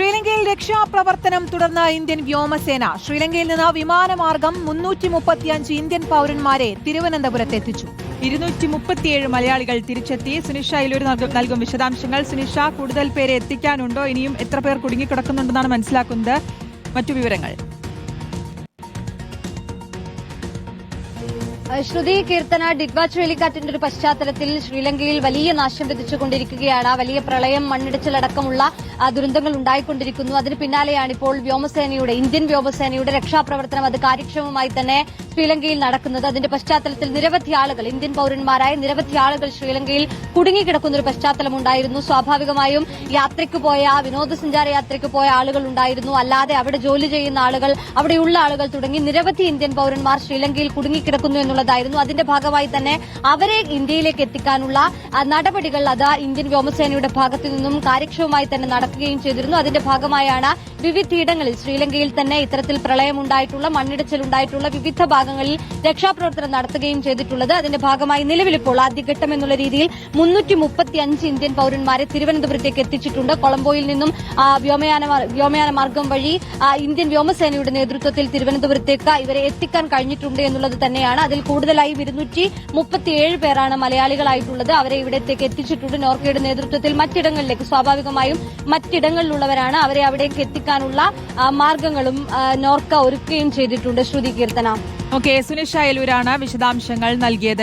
ശ്രീലങ്കയിൽ രക്ഷാപ്രവർത്തനം തുടർന്ന ഇന്ത്യൻ വ്യോമസേന ശ്രീലങ്കയിൽ നിന്ന് വിമാനമാർഗം മുന്നൂറ്റി മുപ്പത്തിയഞ്ച് ഇന്ത്യൻ പൗരന്മാരെ തിരുവനന്തപുരത്ത് എത്തിച്ചു ഇരുന്നൂറ്റി മുപ്പത്തിയേഴ് മലയാളികൾ തിരിച്ചെത്തി. സുനിഷ ഇലൂർ നൽകും വിശദാംശങ്ങൾ. സുനിഷ കൂടുതൽ പേരെ എത്തിക്കാനുണ്ടോ? ഇനിയും എത്ര പേർ കുടുങ്ങിക്കിടക്കുന്നുണ്ടെന്നാണ് മനസ്സിലാക്കുന്നത്. മറ്റു വിവരങ്ങൾ. ശ്രുതി കീർത്തന ഡിഗ്വ ചുഴലിക്കാറ്റിന്റെ ഒരു പശ്ചാത്തലത്തിൽ ശ്രീലങ്കയിൽ വലിയ നാശം വിധിച്ചുകൊണ്ടിരിക്കുകയാണ് വലിയ പ്രളയം മണ്ണിടിച്ചിലടക്കമുള്ള ദുരന്തങ്ങൾ ഉണ്ടായിക്കൊണ്ടിരിക്കുന്നു. അതിന് പിന്നാലെയാണ് ഇപ്പോൾ വ്യോമസേനയുടെ ഇന്ത്യൻ വ്യോമസേനയുടെ രക്ഷാപ്രവർത്തനം. അത് കാര്യക്ഷമമായി തന്നെ ശ്രീലങ്കയിൽ നടക്കുന്നത്. അതിന്റെ പശ്ചാത്തലത്തിൽ നിരവധി ആളുകൾ ഇന്ത്യൻ പൌരന്മാരായ നിരവധി ആളുകൾ ശ്രീലങ്കയിൽ കുടുങ്ങിക്കിടക്കുന്ന ഒരു പശ്ചാത്തലം ഉണ്ടായിരുന്നു സ്വാഭാവികമായും യാത്രയ്ക്ക് പോയ വിനോദസഞ്ചാര യാത്രയ്ക്ക് പോയ ആളുകൾ ഉണ്ടായിരുന്നു. അല്ലാതെ അവിടെ ജോലി ചെയ്യുന്ന ആളുകൾ അവിടെയുള്ള ആളുകൾ തുടങ്ങി നിരവധി ഇന്ത്യൻ പൌരന്മാർ ശ്രീലങ്കയിൽ കുടുങ്ങിക്കിടക്കുന്നു എന്നുള്ളതായിരുന്നു. അതിന്റെ ഭാഗമായി തന്നെ അവരെ ഇന്ത്യയിലേക്ക് എത്തിക്കാനുള്ള നടപടികൾ അത് ഇന്ത്യൻ വ്യോമസേനയുടെ ഭാഗത്തു നിന്നും കാര്യക്ഷമമായി തന്നെ നടക്കുകയും ചെയ്തിരുന്നു. അതിന്റെ ഭാഗമായാണ് വിവിധയിടങ്ങളിൽ ശ്രീലങ്കയിൽ തന്നെ ഇത്തരത്തിൽ പ്രളയമുണ്ടായിട്ടുള്ള മണ്ണിടിച്ചിലുണ്ടായിട്ടുള്ള വിവിധ ഭാഗങ്ങളിൽ രക്ഷാപ്രവർത്തനം നടത്തുകയും ചെയ്തിട്ടുള്ളത്. അതിന്റെ ഭാഗമായി നിലവിലിപ്പോൾ ആദ്യഘട്ടം എന്നുള്ള രീതിയിൽ മുന്നൂറ്റി മുപ്പത്തിയഞ്ച് ഇന്ത്യൻ പൌരന്മാരെ തിരുവനന്തപുരത്തേക്ക് എത്തിച്ചിട്ടുണ്ട്. കൊളംബോയിൽ നിന്നും വ്യോമയാന വ്യോമയാന മാർഗം വഴി ഇന്ത്യൻ വ്യോമസേനയുടെ നേതൃത്വത്തിൽ തിരുവനന്തപുരത്തേക്ക് ഇവരെ എത്തിക്കാൻ കഴിഞ്ഞിട്ടുണ്ട് എന്നുള്ളത് തന്നെയാണ്. അതിൽ കൂടുതലായി ഇരുന്നൂറ്റി മുപ്പത്തിയേഴ് പേരാണ് മലയാളികളായിട്ടുള്ളത്. അവരെ ഇവിടത്തേക്ക് എത്തിച്ചിട്ടുണ്ട്. നോർക്കയുടെ നേതൃത്വത്തിൽ മറ്റിടങ്ങളിലേക്ക് സ്വാഭാവികമായും മറ്റിടങ്ങളിലുള്ളവരാണ് അവരെ അവിടേക്ക് എത്തിക്കാനുള്ള മാർഗങ്ങളും നോർക്ക ഒരുക്കുകയും ചെയ്തിട്ടുണ്ട്. ശ്രുതി കീർത്തന. ഓക്കെ സുനിഷ എലൂരാണ് വിശദാംശങ്ങൾ നൽകിയത്.